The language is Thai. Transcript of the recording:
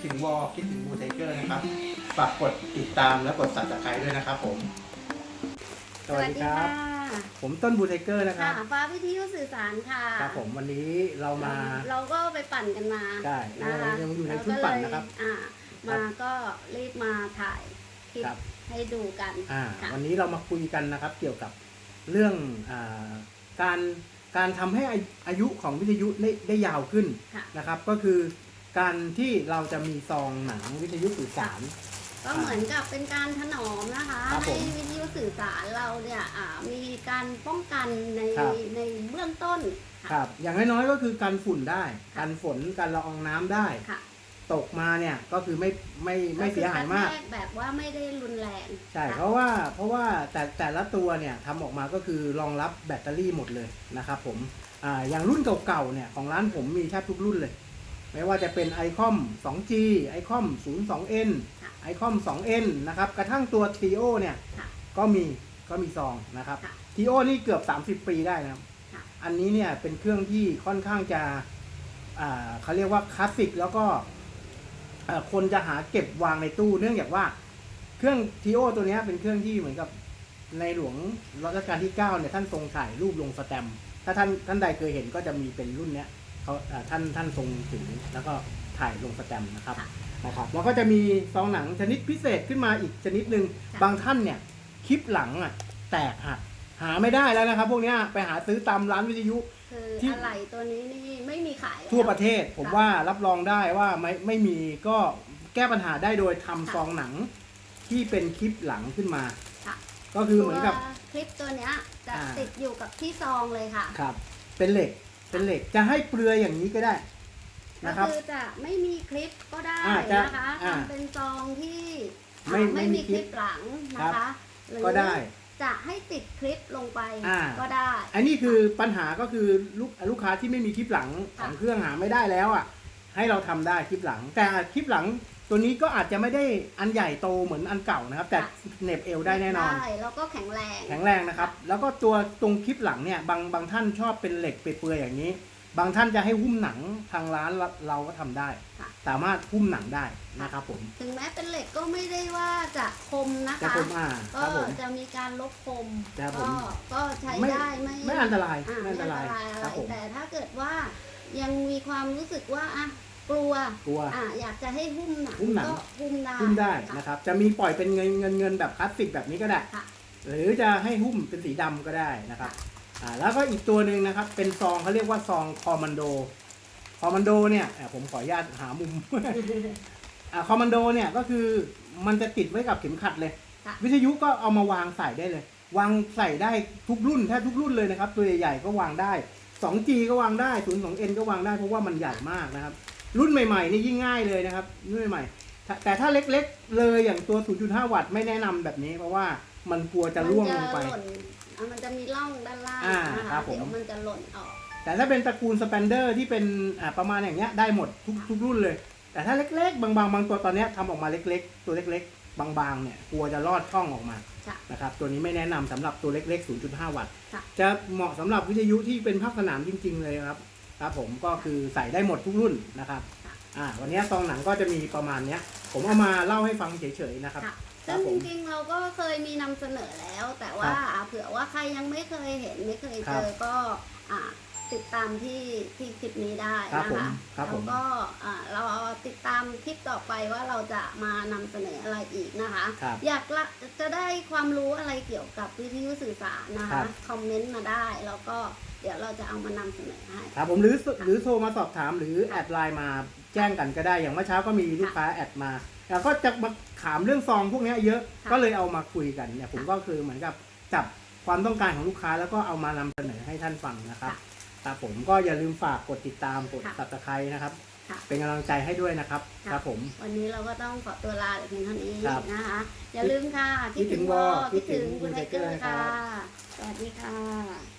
คิดถึงบูไทเกอร์นะครับ ฝากกดติดตามและกด subscribe ด้วยนะครับผม สวัสดีครับ ผมต้นบูไทเกอร์นะครับ ค่ะฟ้าวิทยุสื่อสารค่ะครับผมวันนี้เรามา เราก็ไปปั่นกันมาได้นะคะยังอยู่ในชุดปั่นนะครับเราก็เลยอ่ามาก็รีบมาถ่ายคลิปครับ ให้ดูกันอ่า ค่ะวันนี้เรามาคุยกันนะครับ เกี่ยวกับเรื่องอาการการทำให้อาอายุของวิทยุได้ได้ยาวขึ้นค่ะ นะครับ ก็คือ การที่เราจะมีซองหนังวิทยุสื่อสาร ก็เหมือนกับเป็นการถนอมนะคะครับผให้มวิทยุสื่อสารเราเนี่ยอ่ามีการป้องกันในครับ ในเบื้องต้นคค่ะรับ อย่างน้อยๆก็คือการฝุ่นได้ค่ะการฝนการละอองน้ำได้ ค่ะตกมาเนี่ยก็คือไม่ไม่ไม่เสียหายมาก ก็คือกระแทแบบว่าไม่ได้รุนแรงใช่ค่ะเพราะว่าเพราะว่าแต่แต่ละตัวเนี่ยทำออกมาก็คือรองรับแบตเตอรี่หมดเลยนะครับผมอ่าอย่างรุ่นเก่าๆเนี่ยของร้านผมมีแทบทุกรุ่นเลย ไม่ว่าจะเป็น iCOM 2G iCOM 02N ค่ะ iCOM 2N นะครับ กระทั่งตัว TO เนี่ยค่ะก็มีก็มีซองนะครับค่ะ TO นี่เกือบ 30 ปีได้นะครับค่ะอันนี้เนี่ยเป็นเครื่องที่ค่อนข้างจะอ่าเขาเรียกว่าคลาสสิกแล้วก็เอ่อคนจะหาเก็บวางในตู้เนื่องจากว่าเครื่อง TO ตัวเนี้ยเป็นเครื่องที่เหมือนกับในหลวงรัชกาลที่ 9 เนี่ยท่านทรงถ่ายรูปลงสแตมป์ถ้าท่านท่านใดเคยเห็นก็จะมีเป็นรุ่นเนี้ย เขาเอ่อท่านท่านทรงถึงแล้วก็ถ่ายลงสแตมป์นะครับค่ะนะครับ แล้วก็จะมีซองหนังชนิดพิเศษขึ้นมาอีกชนิดหนึ่งค่ะบางท่านเนี่ยคลิปหลังอะแตกหักหาไม่ได้แล้วนะครับ พวกเนี้ยไปหาซื้อตามร้านวิทยุคือที่อะไรตัวนี้นี่ไม่มีขายแล้วทั่วประเทศผมค่ะว่ารับรองได้ว่าไม่ไม่มีก็แก้ปัญหาได้โดยทำค่ะซองหนังที่เป็นคลิปหลังขึ้นมาค่ะก็คือเหมือนกับตัวคลิปตัวเนี้ยจะอ่าติดอยู่กับที่ซองเลยค่ะครับเป็นเหล็ก เป็นเหล็กจะให้เปลือยอย่างนี้ก็ได้ก็นะครับคือจะไม่มีคลิปก็ได้อ่าจะนะคะอ่าทำเป็นซองที่ไม่อ่าไม่ไม่มีมีคคลิลิปปหลังนะครัคะบ หรือก็ได้ จะให้ติดคลิปลงไปอ่า ก็ได้ อันนี้คือปัญหาก็คือลูกลูกค้าที่ไม่มีคลิปหลังขค่ะองเครื่องหาไม่ได้แล้วอะ ให้เราทำได้คลิปหลัง แต่คลิปหลังตัวนี้ก็อาจจะไม่ได้อันใหญ่โตเหมือนอันเก่านะครับ แต่เหน็บเอวได้แน่นอนได้แล้วก็แข็งแรงแข็งแรงนะครับ แล้วก็ตัวตรงคลิปหลังเนี่ยบางบางท่านชอบเป็นเหล็กเปื่อยๆอย่างนี้ บางท่านจะให้หุ้มหนังทางร้านเราเราก็ทำได้ค่ะสามารถหุ้มหนังได้นะครับผม ถึงแม้เป็นเหล็กก็ไม่ได้ว่าจะคมนะจะคะผมอ่าคก็รับผมจะมีการลบคมครับผก็มก็ใช้ไม่ได้ไม่ไม่อันตรายอ่าไม่ไม่อัอันนตตรายรายอะคไรรับผมแต่ถ้าเกิดว่ายังมีความรู้สึกว่าอะ กลัวกลัว อะอยากจะให้หุ้มหนังหุ้มหนัง ก็หุ้มได้หุ้มได้ค่ะ นะครับ จะมีปล่อยเป็นเงินเงินเงินแบบคลาสสิกแบบนี้ก็ได้ ค่ะ หรือจะให้หุ้มเป็นสีดำก็ได้นะครับ อ่า แล้วก็อีกตัวหนึ่งนะครับ เป็นซองเขาเรียกว่าซองคอมมานโด คอมมานโดเนี่ยอะผมขออนุญาตหามุม อ่าคอมมานโดเนี่ยก็คือมันจะติดไว้กับเข็มขัดเลย ค่ะ วิทยุก็เอามาวางใส่ได้เลย วางใส่ได้ทุกรุ่นแทบทุกรุ่นเลยนะครับ ตัวใหญ่ๆก็วางได้ 2G ก็วางได้ 02N ก็วางได้เพราะว่ามันใหญ่มากนะครับ รุ่นใหม่ๆนี่ยิ่งง่ายเลยนะครับ รุ่นใหม่ๆแต่แต่ถ้าเล็กๆเลยอย่างตัว 0.5 วัตต์ไม่แนะนำแบบนี้ เพราะว่ามันกลัวจะร่วงลงไป มันจะหล่นอะมันจะมีร่องด้านล่างอ่านะครัคะบผมเดี๋ยวมันจะหล่นออกแต่ถ้าเป็นตระกูลสเปนเดอร์ที่เป็นอ่าประมาณอย่างเงี้ยได้หมดทุกทุกรุ่นเลย แต่ถ้าเล็กๆ บางๆ บางตัวตอนเนี้ยทำออกมาเล็ก ๆ ตัวเล็ก ๆ บางๆ เนี่ยกลัวจะลอดช่องออกมาค่ะนะครับตัวนี้ไม่แนะนำสำหรับตัวเล็กๆ 0.5 วัตต์ค่ะจะเหมาะสำหรับวิทยุที่เป็นภาคสนามจริง ๆ เลยครับ ครับผมก็คือใส่ได้หมดทุกรุ่นนะครับค่ะอ่าวันนี้ซองหนังก็จะมีประมาณเนี้ย ผมเอามาเล่าให้ฟังเฉยๆนะครับ ค่ะครัซึ่บงผมจริงๆเราก็เคยมีนำเสนอแล้ว แต่ว่าเผื่อว่าใครยังไม่เคยเห็นไม่เคยเจอก็อ่าติดตามที่ที่คลิปนี้ได้ครับนะผมคะครับผแล้วม ก็อ่าเราติดตามคลิปต่อไปว่าเราจะมานำเสนออะไรอีกนะคะ ครับอยากละจะได้ความรู้อะไรเกี่ยวกับวิทยุสื่อสารนะครัคะบ คอมเมนต์มาได้แล้วก็ เดี๋ยวเราจะเอามานำเสนอให้ ครับผมหรือหรือโทรมาสอบถามหรือแอดไลน์มาแจ้งกันก็ได้อย่างเมื่อเช้าก็มีลูกค้าแอดมาแล้วก็จะมาถามเรื่องซองพวกเนี้ยเยอะค่ะก็เลยเอามาคุยกันเนี่ยผมก็คือเหมือนกับจับความต้องการของลูกค้าแล้วก็เอามานำเสนอให้ท่านฟังนะครับครับผมก็อย่าลืมฝากกดติดตามกดค่ะสับตะไคร้นะครับ ค่ะเป็นกำลังใจให้ด้วยนะครับค่ะ ครับผม วันนี้เราก็ต้องขอตัวลาแต่เพียงเท่านี้ครับนะคะ อย่าลืมค่ะคิดถึงวอคิดถึงคุณไทเกอคุณไทเกอร์ร์นะครัค่ะบสวัสดีค่ะ